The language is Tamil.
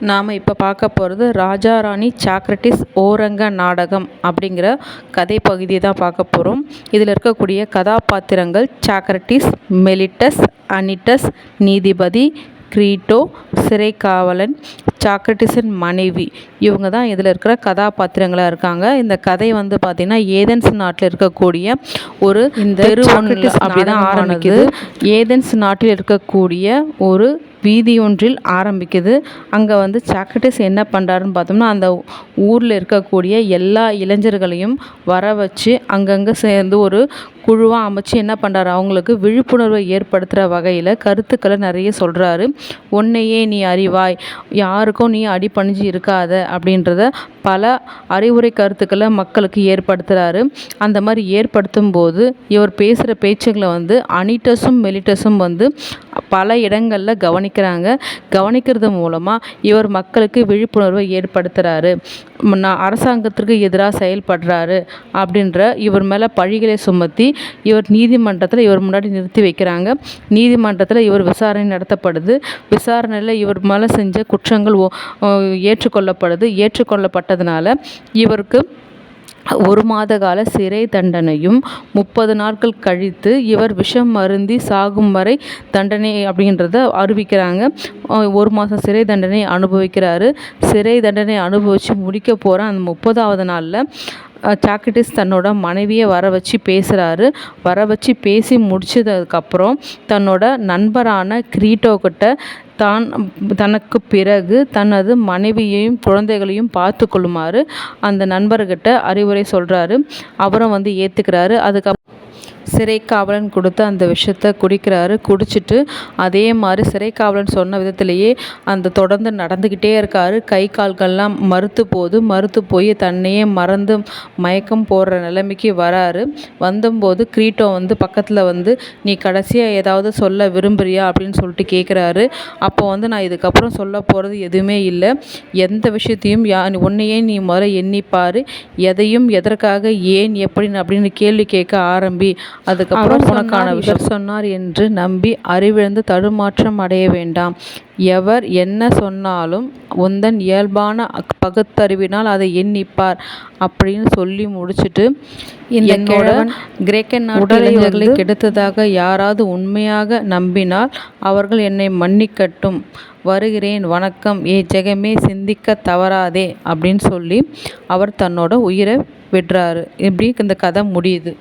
நாம் இப்போ பார்க்க போகிறது ராஜா ராணி சாக்ரட்டிஸ் ஓரங்க நாடகம் அப்படிங்கிற கதை பகுதியை தான் பார்க்க போகிறோம் இதில் இருக்கக்கூடிய கதாபாத்திரங்கள் சாக்ரட்டிஸ் மெலிட்டஸ் அனிட்டஸ் நீதிபதி கிரீட்டோ சிறைக்காவலன் சாக்ரட்டிஸின் மனைவி. இவங்க தான் இதில் இருக்கிற கதாபாத்திரங்களாக இருக்காங்க. இந்த கதை வந்து பார்த்திங்கன்னா ஏதென்ஸ் நாட்டில் இருக்கக்கூடிய ஒரு இந்த அப்படி தான் ஆரம்பிக்குது. ஏதென்ஸ் நாட்டில் இருக்கக்கூடிய ஒரு வீதி ஒன்றில் ஆரம்பிக்குது. அங்கே வந்து சாக்ரட்டிஸ் என்ன பண்ணுறாருன்னு பார்த்தோம்னா அந்த ஊரில் இருக்கக்கூடிய எல்லா இளைஞர்களையும் வர வச்சு அங்கங்கே சேர்ந்து ஒரு குழுவாக அமைச்சு என்ன பண்ணுறாரு அவங்களுக்கு விழிப்புணர்வை ஏற்படுத்துகிற வகையில் கருத்துக்களை நிறைய சொல்கிறாரு உன்னையே நீ அறிவாய். யாருக்கும் நீ அடிபணிஞ்சு இருக்காத அப்படின்றத பல அறிவுரை கருத்துக்களை மக்களுக்கு ஏற்படுத்துகிறாரு அந்த மாதிரி ஏற்படுத்தும் போது இவர் பேசுகிற பேச்சுகளை வந்து அனிட்டஸும் மெலிட்டஸும் வந்து பல இடங்களில் கவனிக்கிறாங்க. கவனிக்கிறது மூலமாக இவர் மக்களுக்கு விழிப்புணர்வை ஏற்படுத்துகிறாரு நான் அரசாங்கத்திற்கு எதிராக செயல்படுறாரு அப்படின்ற இவர் மேலே பழிகளை சுமத்தி இவர் நீதிமன்றத்தில் இவர் முன்னாடி நிறுத்தி வைக்கிறாங்க. நீதிமன்றத்தில் இவர் விசாரணை நடத்தப்படுது. விசாரணையில் இவர் மேலே செஞ்ச குற்றங்கள் ஏற்றுக்கொள்ளப்படுது. ஏற்றுக்கொள்ளப்பட்டதுனால இவருக்கு ஒரு மாத கால சிறை தண்டனையும் முப்பது நாட்கள் கழித்து இவர் விஷம் மருந்தி சாகும் வரை தண்டனை அப்படின்றத அறிவிக்கிறாங்க. ஒரு மாதம் சிறை தண்டனை அனுபவிக்கிறாரு. சிறை தண்டனை அனுபவித்து முடிக்க போகிற அந்த முப்பதாவது நாளில் சாக்ரட்டிஸ் தன்னோட மனைவியை வர வச்சு பேசுகிறாரு வர வச்சு பேசி முடிச்சதுக்கப்புறம் தன்னோட நண்பரான கிரீட்டோக்கிட்ட தான் தனக்கு பிறகு தனது மனைவியையும் குழந்தைகளையும் பார்த்து கொள்ளுமாறு அந்த நண்பர்கிட்ட அறிவுரை சொல்கிறாரு அவரும் வந்து ஏற்றுக்கிறாரு அதுக்கப்புறம் சிறை காவலன் கொடுத்த அந்த விஷத்தை குடிக்கிறாரு. குடிச்சிட்டு அதே மாதிரி சிறை காவலன் சொன்ன விதத்திலேயே அந்த தொடர்ந்து நடந்துக்கிட்டே இருக்கார். கை கால்கள்லாம் மறுத்து போது மறுத்து போய் தன்னையே மறந்து மயக்கம் போடுற நிலைமைக்கு வராரு. வந்தபோது கிரீட்டோ வந்து பக்கத்தில் வந்து நீ கடைசியாக ஏதாவது சொல்ல விரும்புறியா? அப்படின்னு சொல்லிட்டு கேட்குறாரு அப்போ வந்து நான் இதுக்கப்புறம் சொல்ல போகிறது எதுவுமே இல்லை. எந்த விஷயத்தையும் யா உன்னையே நீ முதல்ல எண்ணிப்பார். எதையும் எதற்காக ஏன் எப்படின்னு அப்படின்னு கேள்வி கேட்க ஆரம்பி. அதுக்கப்புறம் உனக்கான விஷயம் சொன்னார் என்று நம்பி அறிவிழந்து தடுமாற்றம் அடைய வேண்டாம். எவர் என்ன சொன்னாலும் உந்தன் இயல்பான பகுத்தறிவினால் அதை எண்ணிப்பார் அப்படின்னு சொல்லி முடிச்சுட்டு கிழவன் கிரேக்க நாட்டு கெடுத்ததாக யாராவது உண்மையாக நம்பினால் அவர்கள் என்னை மன்னிக்கட்டும். வருகிறேன் வணக்கம். ஏ ஜெகமே சிந்திக்க தவறாதே அப்படின்னு சொல்லி அவர் தன்னோட உயிரை விடுறாரு. இப்படி இந்த கதை முடியுது.